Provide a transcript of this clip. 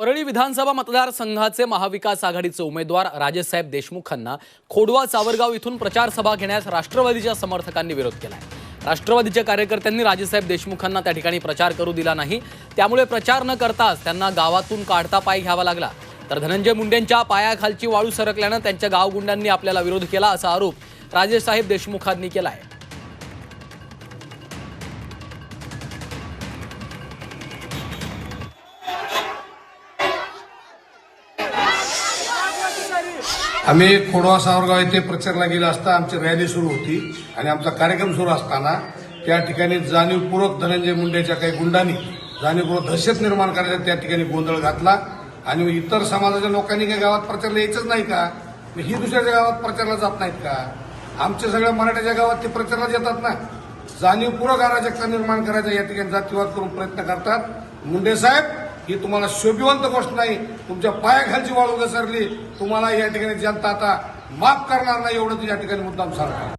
परळी विधानसभा मतदारसंघाचे महाविकास आघाडीचे उमेदवार राजेसाहेब देशमुखांना खोडवा सावरगाव इथून प्रचार सभा घेण्यास राष्ट्रवादीच्या समर्थकांनी विरोध केला राष्ट्रवादीच्या कार्यकर्त्यांनी राजेसाहेब देशमुखांना त्या ठिकाणी प्रचार करू दिला नाही. त्यामुळे प्रचार न करताच त्यांना गावातून काढता पाय घ्यावा लागला. तर धनंजय मुंडेंच्या पायाखालची वाळू सरकल्यानं त्यांच्या गावगुंडांनी आपल्याला विरोध केला असा आरोप राजेसाहेब देशमुखांनी केला आहे आम्ही खोडवा सावरगाव येथे प्रचारला गेलो असता आमची रॅली सुरू होती आणि आमचा कार्यक्रम सुरू असताना त्या ठिकाणी जाणीवपूर्वक धनंजय मुंडेच्या काही गुंडांनी जाणीवपूर्वक दहशत निर्माण करायचा त्या ठिकाणी गोंधळ घातला. आणि इतर समाजाच्या लोकांनी काही गावात प्रचारला यायचंच नाही का? ही दुसऱ्याच्या गावात प्रचारला जात नाहीत का? आमच्या सगळ्या मराठ्याच्या गावात ते प्रचारला येतात ना? जाणीवपूर्वक अराजकता निर्माण करायचा या ठिकाणी जातीवाद करून प्रयत्न करतात. मुंडे साहेब ही तुम्हाला शोभिवंत गोष्ट नाही. तुमच्या पायाखालची वाळू घसरली तुम्हाला या ठिकाणी जनता आता माफ करणार नाही एवढं या ठिकाणी मुद्दाम सांगतात